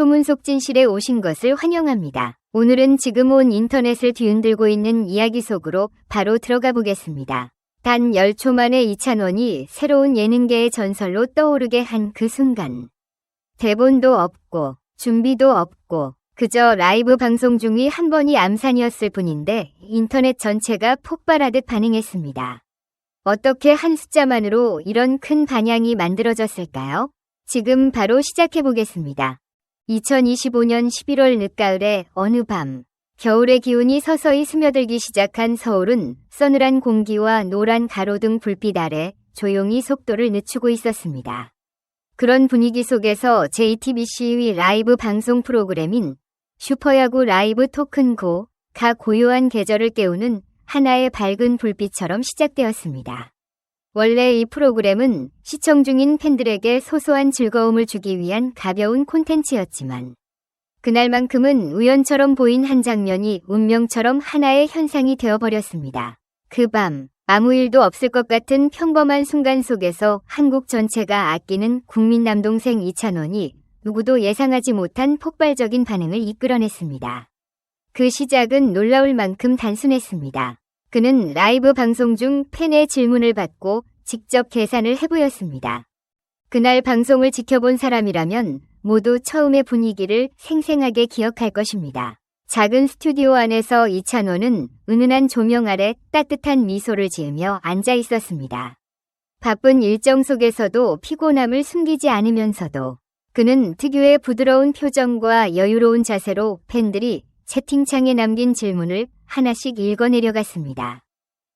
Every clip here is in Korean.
소문 속 진실에 오신 것을 환영합니다. 오늘은 지금 온 인터넷을 뒤흔들고 있는 이야기 속으로 바로 들어가 보겠습니다. 단 10초 만에 이찬원이 새로운 예능계의 전설로 떠오르게 한 그 순간. 대본도 없고, 준비도 없고, 그저 라이브 방송 중이 한 번이 암산이었을 뿐인데 인터넷 전체가 폭발하듯 반응했습니다. 어떻게 한 숫자만으로 이런 큰 반향이 만들어졌을까요? 지금 바로 시작해 보겠습니다. 2025년 11월 늦가을의 어느 밤, 겨울의 기운이 서서히 스며들기 시작한 서울은 서늘한 공기와 노란 가로등 불빛 아래 조용히 속도를 늦추고 있었습니다. 그런 분위기 속에서 JTBC의 라이브 방송 프로그램인 슈퍼야구 라이브 토큰고, 가 고요한 계절을 깨우는 하나의 밝은 불빛처럼 시작되었습니다. 원래 이 프로그램은 시청 중인 팬들에게 소소한 즐거움을 주기 위한 가벼운 콘텐츠였지만, 그날만큼은 우연처럼 보인 한 장면이 운명처럼 하나의 현상이 되어버렸습니다. 그 밤, 아무 일도 없을 것 같은 평범한 순간 속에서 한국 전체가 아끼는 국민 남동생 이찬원이 누구도 예상하지 못한 폭발적인 반응을 이끌어냈습니다. 그 시작은 놀라울 만큼 단순했습니다. 그는 라이브 방송 중 팬의 질문을 받고 직접 계산을 해보였습니다. 그날 방송을 지켜본 사람이라면 모두 처음의 분위기를 생생하게 기억할 것입니다. 작은 스튜디오 안에서 이찬원은 은은한 조명 아래 따뜻한 미소를 지으며 앉아 있었습니다. 바쁜 일정 속에서도 피곤함을 숨기지 않으면서도 그는 특유의 부드러운 표정과 여유로운 자세로 팬들이 채팅창에 남긴 질문을 하나씩 읽어내려갔습니다.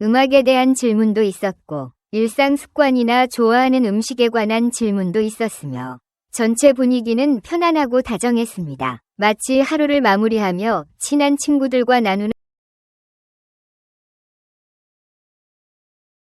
음악에 대한 질문도 있었고, 일상 습관이나 좋아하는 음식에 관한 질문도 있었으며, 전체 분위기는 편안하고 다정했습니다. 마치 하루를 마무리하며 친한 친구들과 나누는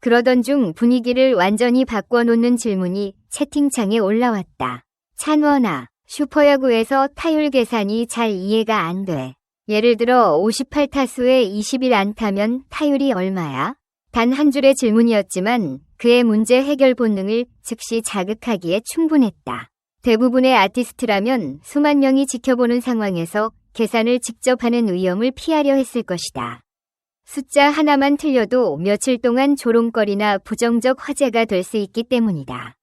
그러던 중 분위기를 완전히 바꿔놓는 질문이 채팅창에 올라왔다. 찬원아, 슈퍼야구에서 타율 계산이 잘 이해가 안 돼. 예를 들어 58타수에 20일 안타면 타율이 얼마야? 단 한 줄의 질문이었지만 그의 문제 해결 본능을 즉시 자극하기에 충분했다. 대부분의 아티스트라면 수만 명이 지켜보는 상황에서 계산을 직접 하는 위험을 피하려 했을 것이다. 숫자 하나만 틀려도 며칠 동안 조롱거리나 부정적 화제가 될 수 있기 때문이다.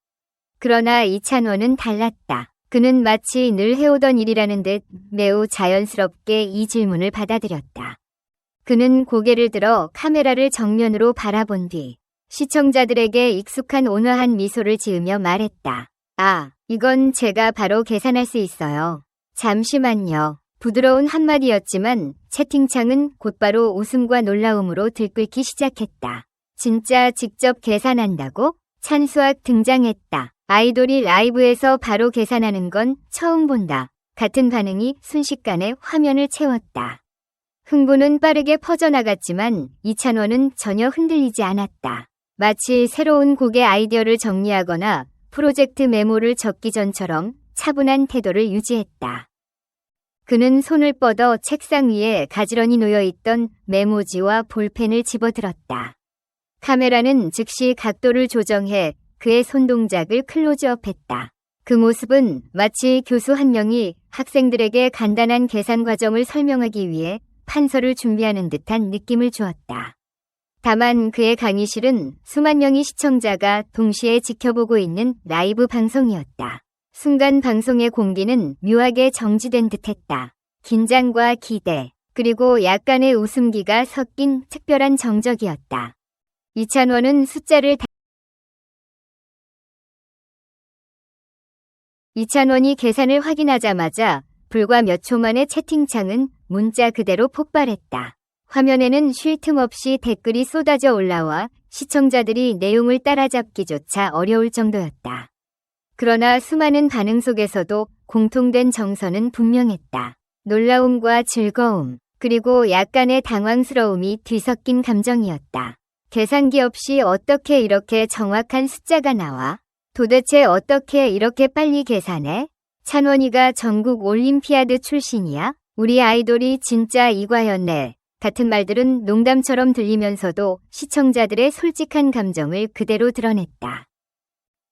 그러나 이찬원은 달랐다. 그는 마치 늘 해오던 일이라는 듯 매우 자연스럽게 이 질문을 받아들였다. 그는 고개를 들어 카메라를 정면으로 바라본 뒤 시청자들에게 익숙한 온화한 미소를 지으며 말했다. 아, 이건 제가 바로 계산할 수 있어요. 잠시만요. 부드러운 한마디였지만 채팅창은 곧바로 웃음과 놀라움으로 들끓기 시작했다. 진짜 직접 계산한다고? 찬수학 등장했다. 아이돌이 라이브에서 바로 계산하는 건 처음 본다. 같은 반응이 순식간에 화면을 채웠다. 흥분은 빠르게 퍼져나갔지만 이찬원은 전혀 흔들리지 않았다. 마치 새로운 곡의 아이디어를 정리하거나 프로젝트 메모를 적기 전처럼 차분한 태도를 유지했다. 그는 손을 뻗어 책상 위에 가지런히 놓여있던 메모지와 볼펜을 집어들었다. 카메라는 즉시 각도를 조정해 그의 손동작을 클로즈업했다. 그 모습은 마치 교수 한 명이 학생들에게 간단한 계산 과정을 설명하기 위해 판서를 준비하는 듯한 느낌을 주었다. 다만 그의 강의실은 수만 명의 시청자가 동시에 지켜보고 있는 라이브 방송이었다. 순간 방송의 공기는 묘하게 정지된 듯했다. 긴장과 기대, 그리고 약간의 웃음기가 섞인 특별한 정적이었다. 이찬원은 숫자를 다... 이찬원이 계산을 확인하자마자 불과 몇 초 만에 채팅창은 문자 그대로 폭발했다. 화면에는 쉴 틈 없이 댓글이 쏟아져 올라와 시청자들이 내용을 따라잡기조차 어려울 정도였다. 그러나 수많은 반응 속에서도 공통된 정서는 분명했다. 놀라움과 즐거움, 그리고 약간의 당황스러움이 뒤섞인 감정이었다. 계산기 없이 어떻게 이렇게 정확한 숫자가 나와? 도대체 어떻게 이렇게 빨리 계산해? 찬원이가 전국 올림피아드 출신이야? 우리 아이돌이 진짜 이과였네. 같은 말들은 농담처럼 들리면서도 시청자들의 솔직한 감정을 그대로 드러냈다.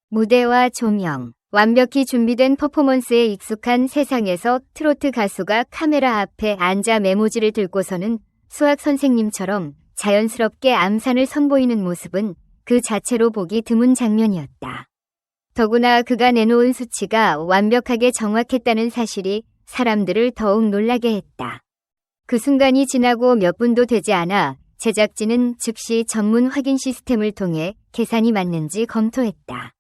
무대와 조명, 완벽히 준비된 퍼포먼스에 익숙한 세상에서 트로트 가수가 카메라 앞에 앉아 메모지를 들고서는 수학 선생님처럼 자연스럽게 암산을 선보이는 모습은 그 자체로 보기 드문 장면이었다. 더구나 그가 내놓은 수치가 완벽하게 정확했다는 사실이 사람들을 더욱 놀라게 했다. 그 순간이 지나고 몇 분도 되지 않아 제작진은 즉시 전문 확인 시스템을 통해 계산이 맞는지 검토했다.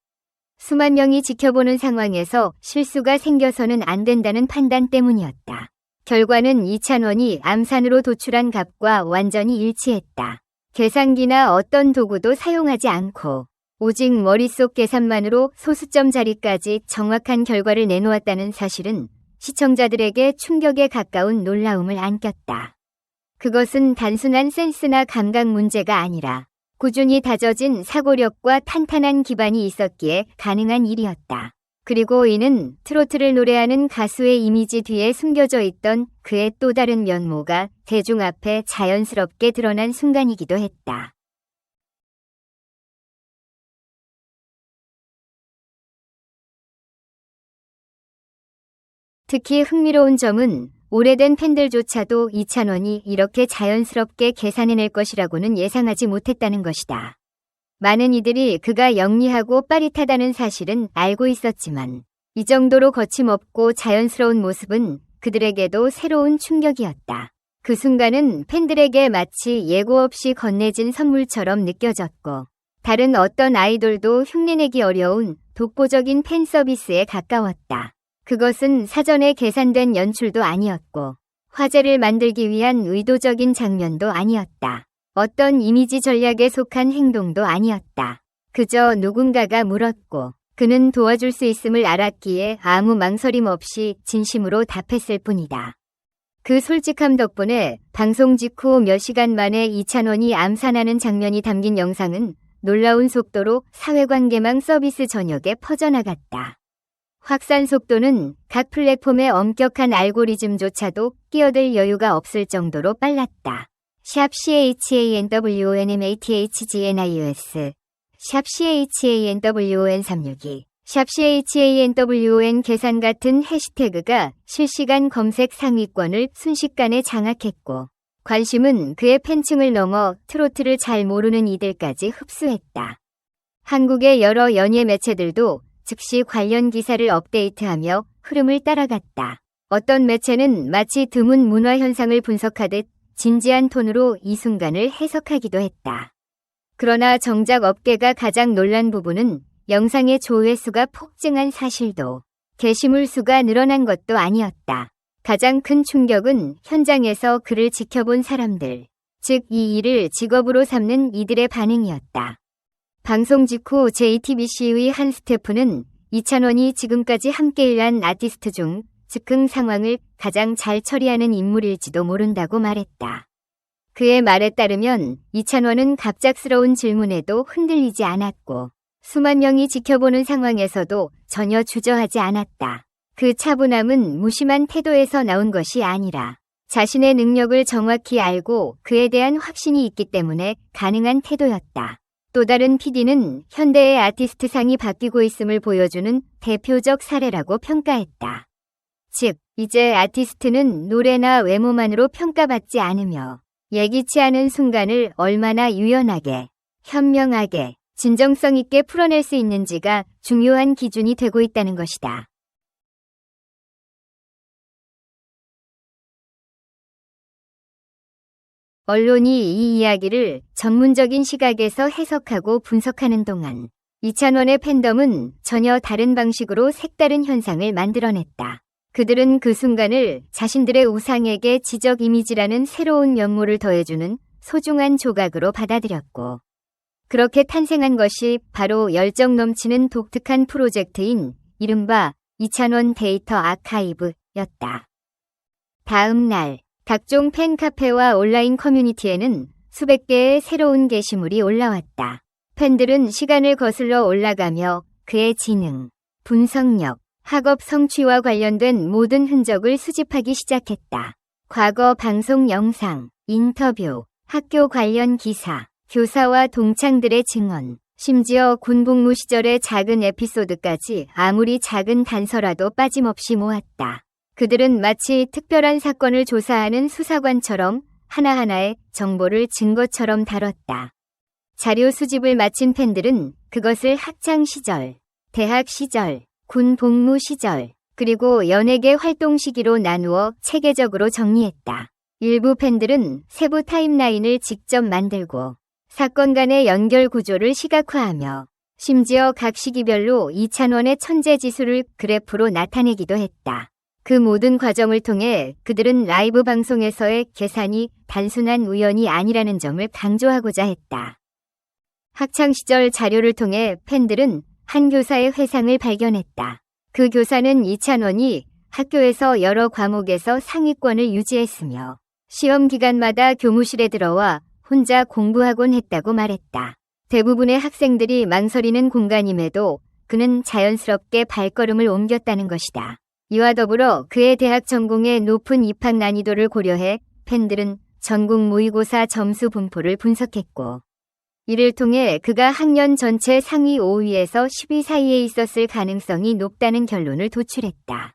수만 명이 지켜보는 상황에서 실수가 생겨서는 안 된다는 판단 때문이었다. 결과는 이찬원이 암산으로 도출한 값과 완전히 일치했다. 계산기나 어떤 도구도 사용하지 않고 오직 머릿속 계산만으로 소수점 자리까지 정확한 결과를 내놓았다는 사실은 시청자들에게 충격에 가까운 놀라움을 안겼다. 그것은 단순한 센스나 감각 문제가 아니라 꾸준히 다져진 사고력과 탄탄한 기반이 있었기에 가능한 일이었다. 그리고 이는 트로트를 노래하는 가수의 이미지 뒤에 숨겨져 있던 그의 또 다른 면모가 대중 앞에 자연스럽게 드러난 순간이기도 했다. 특히 흥미로운 점은 오래된 팬들조차도 이찬원이 이렇게 자연스럽게 계산해낼 것이라고는 예상하지 못했다는 것이다. 많은 이들이 그가 영리하고 빠릿하다는 사실은 알고 있었지만 이 정도로 거침없고 자연스러운 모습은 그들에게도 새로운 충격이었다. 그 순간은 팬들에게 마치 예고 없이 건네진 선물처럼 느껴졌고 다른 어떤 아이돌도 흉내내기 어려운 독보적인 팬 서비스에 가까웠다. 그것은 사전에 계산된 연출도 아니었고 화제를 만들기 위한 의도적인 장면도 아니었다. 어떤 이미지 전략에 속한 행동도 아니었다. 그저 누군가가 물었고 그는 도와줄 수 있음을 알았기에 아무 망설임 없이 진심으로 답했을 뿐이다. 그 솔직함 덕분에 방송 직후 몇 시간 만에 이찬원이 암산하는 장면이 담긴 영상은 놀라운 속도로 사회관계망 서비스 전역에 퍼져나갔다. 확산 속도는 각 플랫폼의 엄격한 알고리즘조차도 끼어들 여유가 없을 정도로 빨랐다. 샵 CHANWONMATHGNIUS 샵 CHANWON362 샵 CHANWON 계산 같은 해시태그가 실시간 검색 상위권을 순식간에 장악했고 관심은 그의 팬층을 넘어 트로트를 잘 모르는 이들까지 흡수했다. 한국의 여러 연예 매체들도 즉시 관련 기사를 업데이트하며 흐름을 따라갔다. 어떤 매체는 마치 드문 문화 현상을 분석하듯 진지한 톤으로 이 순간을 해석하기도 했다. 그러나 정작 업계가 가장 놀란 부분은 영상의 조회수가 폭증한 사실도 게시물 수가 늘어난 것도 아니었다. 가장 큰 충격은 현장에서 그를 지켜본 사람들, 즉 이 일을 직업으로 삼는 이들의 반응이었다. 방송 직후 JTBC의 한 스태프는 이찬원이 지금까지 함께 일한 아티스트 중 즉흥 상황을 가장 잘 처리하는 인물일지도 모른다고 말했다. 그의 말에 따르면 이찬원은 갑작스러운 질문에도 흔들리지 않았고 수만 명이 지켜보는 상황에서도 전혀 주저하지 않았다. 그 차분함은 무심한 태도에서 나온 것이 아니라 자신의 능력을 정확히 알고 그에 대한 확신이 있기 때문에 가능한 태도였다. 또 다른 PD는 현대의 아티스트 상이 바뀌고 있음을 보여주는 대표적 사례라고 평가했다. 즉, 이제 아티스트는 노래나 외모만으로 평가받지 않으며 예기치 않은 순간을 얼마나 유연하게, 현명하게, 진정성 있게 풀어낼 수 있는지가 중요한 기준이 되고 있다는 것이다. 언론이 이 이야기를 전문적인 시각에서 해석하고 분석하는 동안 이찬원의 팬덤은 전혀 다른 방식으로 색다른 현상을 만들어냈다. 그들은 그 순간을 자신들의 우상에게 지적 이미지라는 새로운 면모를 더해주는 소중한 조각으로 받아들였고, 그렇게 탄생한 것이 바로 열정 넘치는 독특한 프로젝트인 이른바 이찬원 데이터 아카이브였다. 다음 날, 각종 팬카페와 온라인 커뮤니티에는 수백 개의 새로운 게시물이 올라왔다. 팬들은 시간을 거슬러 올라가며 그의 지능, 분석력, 학업 성취와 관련된 모든 흔적을 수집하기 시작했다. 과거 방송 영상, 인터뷰, 학교 관련 기사, 교사와 동창들의 증언, 심지어 군복무 시절의 작은 에피소드까지 아무리 작은 단서라도 빠짐없이 모았다. 그들은 마치 특별한 사건을 조사하는 수사관처럼 하나하나의 정보를 증거처럼 다뤘다. 자료 수집을 마친 팬들은 그것을 학창 시절, 대학 시절, 군 복무 시절, 그리고 연예계 활동 시기로 나누어 체계적으로 정리했다. 일부 팬들은 세부 타임라인을 직접 만들고 사건 간의 연결 구조를 시각화하며 심지어 각 시기별로 이찬원의 천재 지수를 그래프로 나타내기도 했다. 그 모든 과정을 통해 그들은 라이브 방송에서의 계산이 단순한 우연이 아니라는 점을 강조하고자 했다. 학창시절 자료를 통해 팬들은 한 교사의 회상을 발견했다. 그 교사는 이찬원이 학교에서 여러 과목에서 상위권을 유지했으며 시험 기간마다 교무실에 들어와 혼자 공부하곤 했다고 말했다. 대부분의 학생들이 망설이는 공간임에도 그는 자연스럽게 발걸음을 옮겼다는 것이다. 이와 더불어 그의 대학 전공의 높은 입학 난이도를 고려해 팬들은 전국 모의고사 점수 분포를 분석했고 이를 통해 그가 학년 전체 상위 5위에서 10위 사이에 있었을 가능성이 높다는 결론을 도출했다.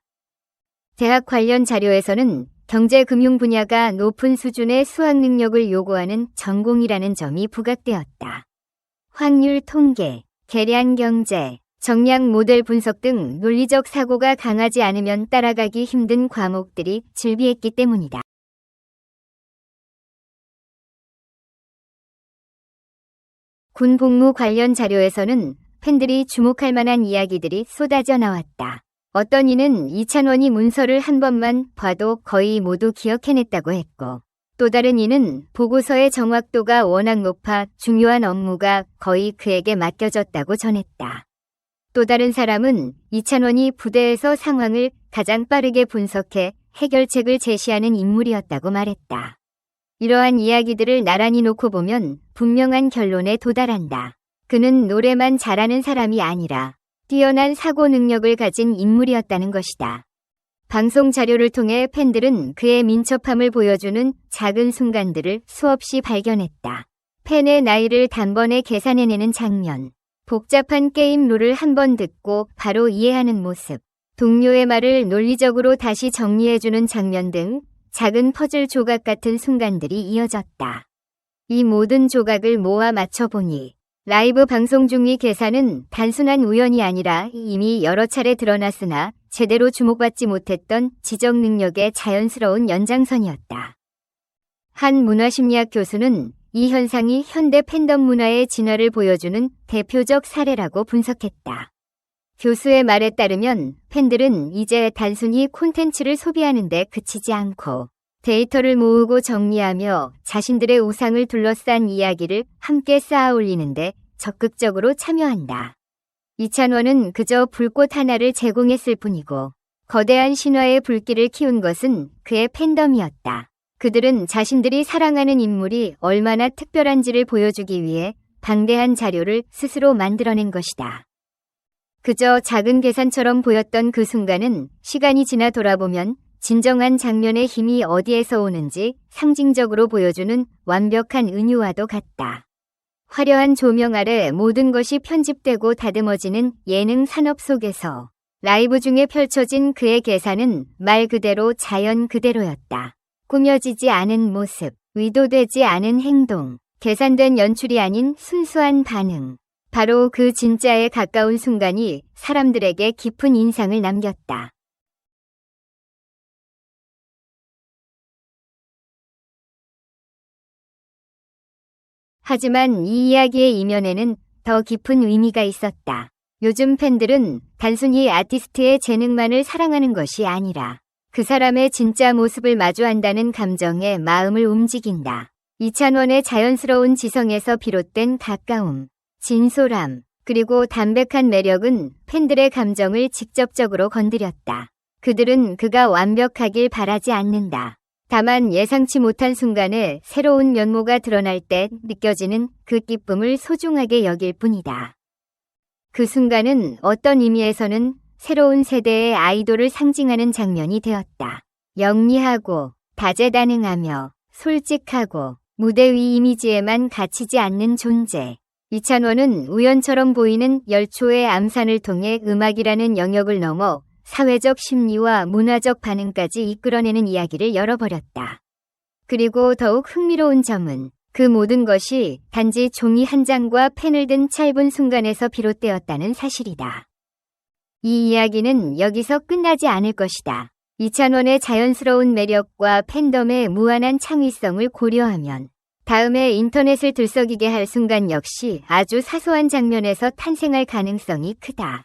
대학 관련 자료에서는 경제금융 분야가 높은 수준의 수학 능력을 요구하는 전공이라는 점이 부각되었다. 확률 통계, 계량 경제, 정량 모델 분석 등 논리적 사고가 강하지 않으면 따라가기 힘든 과목들이 즐비했기 때문이다. 군 복무 관련 자료에서는 팬들이 주목할 만한 이야기들이 쏟아져 나왔다. 어떤 이는 이찬원이 문서를 한 번만 봐도 거의 모두 기억해냈다고 했고, 또 다른 이는 보고서의 정확도가 워낙 높아 중요한 업무가 거의 그에게 맡겨졌다고 전했다. 또 다른 사람은 이찬원이 부대에서 상황을 가장 빠르게 분석해 해결책을 제시하는 인물이었다고 말했다. 이러한 이야기들을 나란히 놓고 보면 분명한 결론에 도달한다. 그는 노래만 잘하는 사람이 아니라 뛰어난 사고 능력을 가진 인물이었다는 것이다. 방송 자료를 통해 팬들은 그의 민첩함을 보여주는 작은 순간들을 수없이 발견했다. 팬의 나이를 단번에 계산해내는 장면, 복잡한 게임 룰을 한 번 듣고 바로 이해하는 모습, 동료의 말을 논리적으로 다시 정리해주는 장면 등 작은 퍼즐 조각 같은 순간들이 이어졌다. 이 모든 조각을 모아 맞춰보니 라이브 방송 중의 계산은 단순한 우연이 아니라 이미 여러 차례 드러났으나 제대로 주목받지 못했던 지적 능력의 자연스러운 연장선이었다. 한 문화심리학 교수는 이 현상이 현대 팬덤 문화의 진화를 보여주는 대표적 사례라고 분석했다. 교수의 말에 따르면 팬들은 이제 단순히 콘텐츠를 소비하는데 그치지 않고 데이터를 모으고 정리하며 자신들의 우상을 둘러싼 이야기를 함께 쌓아 올리는데 적극적으로 참여한다. 이찬원은 그저 불꽃 하나를 제공했을 뿐이고 거대한 신화의 불길을 키운 것은 그의 팬덤이었다. 그들은 자신들이 사랑하는 인물이 얼마나 특별한지를 보여주기 위해 방대한 자료를 스스로 만들어낸 것이다. 그저 작은 계산처럼 보였던 그 순간은 시간이 지나 돌아보면 진정한 장면의 힘이 어디에서 오는지 상징적으로 보여주는 완벽한 은유와도 같다. 화려한 조명 아래 모든 것이 편집되고 다듬어지는 예능 산업 속에서 라이브 중에 펼쳐진 그의 계산은 말 그대로 자연 그대로였다. 꾸며지지 않은 모습, 의도되지 않은 행동, 계산된 연출이 아닌 순수한 반응. 바로 그 진짜에 가까운 순간이 사람들에게 깊은 인상을 남겼다. 하지만 이 이야기의 이면에는 더 깊은 의미가 있었다. 요즘 팬들은 단순히 아티스트의 재능만을 사랑하는 것이 아니라 그 사람의 진짜 모습을 마주한다는 감정에 마음을 움직인다. 이찬원의 자연스러운 지성에서 비롯된 가까움, 진솔함, 그리고 담백한 매력은 팬들의 감정을 직접적으로 건드렸다. 그들은 그가 완벽하길 바라지 않는다. 다만 예상치 못한 순간에 새로운 면모가 드러날 때 느껴지는 그 기쁨을 소중하게 여길 뿐이다. 그 순간은 어떤 의미에서는 새로운 세대의 아이돌을 상징하는 장면이 되었다. 영리하고 다재다능하며 솔직하고 무대 위 이미지에만 갇히지 않는 존재. 이찬원은 우연처럼 보이는 열초의 암산을 통해 음악이라는 영역을 넘어 사회적 심리와 문화적 반응까지 이끌어내는 이야기를 열어버렸다. 그리고 더욱 흥미로운 점은 그 모든 것이 단지 종이 한 장과 펜을 든 짧은 순간에서 비롯되었다는 사실이다. 이 이야기는 여기서 끝나지 않을 것이다. 이찬원의 자연스러운 매력과 팬덤의 무한한 창의성을 고려하면 다음에 인터넷을 들썩이게 할 순간 역시 아주 사소한 장면에서 탄생할 가능성이 크다.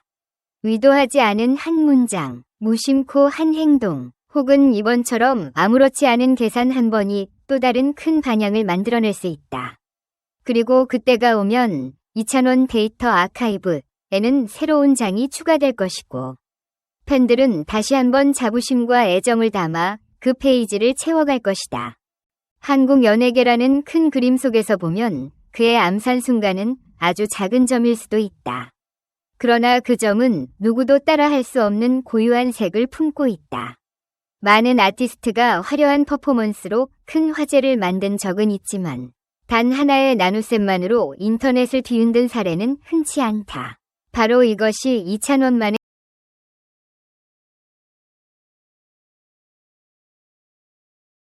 의도하지 않은 한 문장, 무심코 한 행동, 혹은 이번처럼 아무렇지 않은 계산 한 번이 또 다른 큰 반향을 만들어낼 수 있다. 그리고 그때가 오면 이찬원 데이터 아카이브 에는 새로운 장이 추가될 것이고, 팬들은 다시 한번 자부심과 애정을 담아 그 페이지를 채워갈 것이다. 한국 연예계라는 큰 그림 속에서 보면 그의 암산 순간은 아주 작은 점일 수도 있다. 그러나 그 점은 누구도 따라할 수 없는 고유한 색을 품고 있다. 많은 아티스트가 화려한 퍼포먼스로 큰 화제를 만든 적은 있지만 단 하나의 나눗셈만으로 인터넷을 뒤흔든 사례는 흔치 않다. 바로 이것이 이찬원만의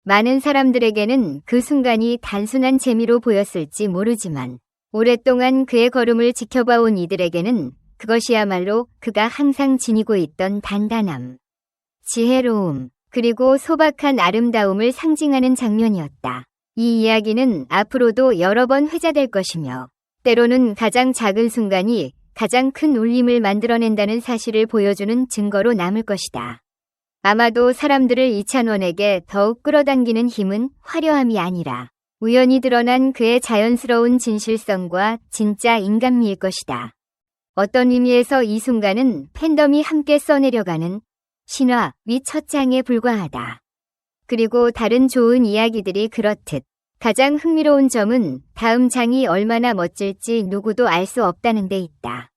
많은 사람들에게는 그 순간이 단순한 재미로 보였을지 모르지만 오랫동안 그의 걸음을 지켜봐온 이들에게는 그것이야말로 그가 항상 지니고 있던 단단함, 지혜로움, 그리고 소박한 아름다움을 상징하는 장면이었다. 이 이야기는 앞으로도 여러 번 회자될 것이며 때로는 가장 작은 순간이 가장 큰 울림을 만들어낸다는 사실을 보여주는 증거로 남을 것이다. 아마도 사람들을 이찬원에게 더욱 끌어당기는 힘은 화려함이 아니라 우연히 드러난 그의 자연스러운 진실성과 진짜 인간미일 것이다. 어떤 의미에서 이 순간은 팬덤이 함께 써내려가는 신화 및첫 장에 불과하다. 그리고 다른 좋은 이야기들이 그렇듯 가장 흥미로운 점은 다음 장이 얼마나 멋질지 누구도 알 수 없다는 데 있다.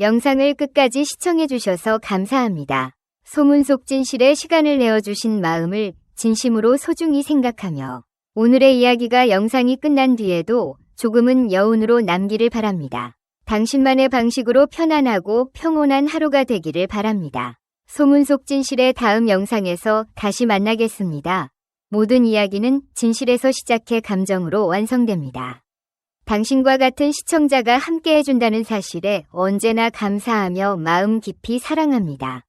영상을 끝까지 시청해주셔서 감사합니다. 소문 속 진실에 시간을 내어주신 마음을 진심으로 소중히 생각하며 오늘의 이야기가 영상이 끝난 뒤에도 조금은 여운으로 남기를 바랍니다. 당신만의 방식으로 편안하고 평온한 하루가 되기를 바랍니다. 소문 속 진실의 다음 영상에서 다시 만나겠습니다. 모든 이야기는 진실에서 시작해 감정으로 완성됩니다. 당신과 같은 시청자가 함께 해준다는 사실에 언제나 감사하며 마음 깊이 사랑합니다.